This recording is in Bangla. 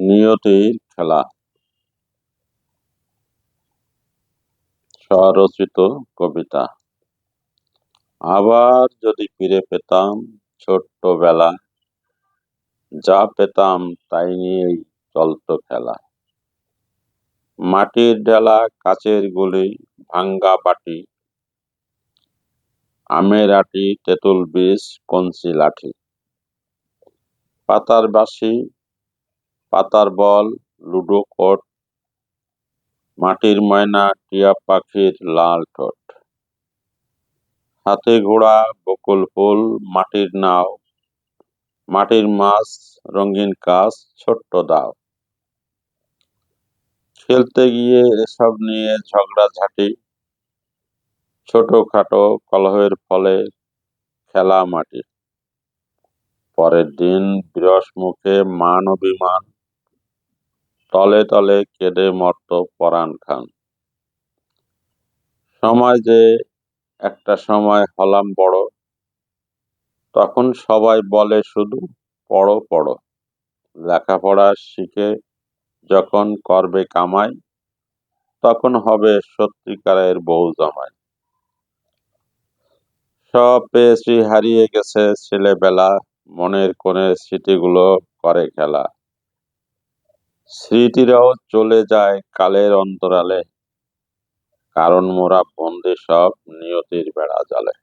নিয়তির খেলা। স্বরচিত কবিতা। আবার যদি ফিরে পেতাম ছোট্টবেলা যা পেতাম তাই নিয়েই চলতো খেলা। মাটির ডেলা, কাচের গুলি, ভাঙ্গা বাটি, আমের আটি, তেঁতুল বীজ, কঞ্চি লাঠি। পাতার বাসি পাতার বল, লুডো কোট মাটির ময়না, টিয়া পাখির লাল ঠোঁট। হাতে ঘোড়া, বকুল ফুল, মাটির নাও, মাটির মাছ, রঙিন কাজ ছোট্ট দাও। খেলতে গিয়ে এসব নিয়ে ঝগড়াঝাটি ছোটখাটো কলহের ফলে খেলা মাটি। পরের দিন বিরস মুখে মান অভিমান তলে তলে কেঁদে মরত পরাণ খান। সময় যে একটা সময় হলাম বড়, তখন সবাই বলে শুধু পড়ো পড়ো। লেখাপড়া শিখে যখন করবে কামাই, তখন হবে সত্যিকারের বউ জামাই। সব পেয়েছি হারিয়ে গেছে ছেলেবেলা, মনের কোণে স্মৃতিগুলো করে খেলা। স্মৃতিরাও চলে যায় কালের অন্তরালে কারণ মোরা বন্দি সব নিয়তির বেড়া জালে।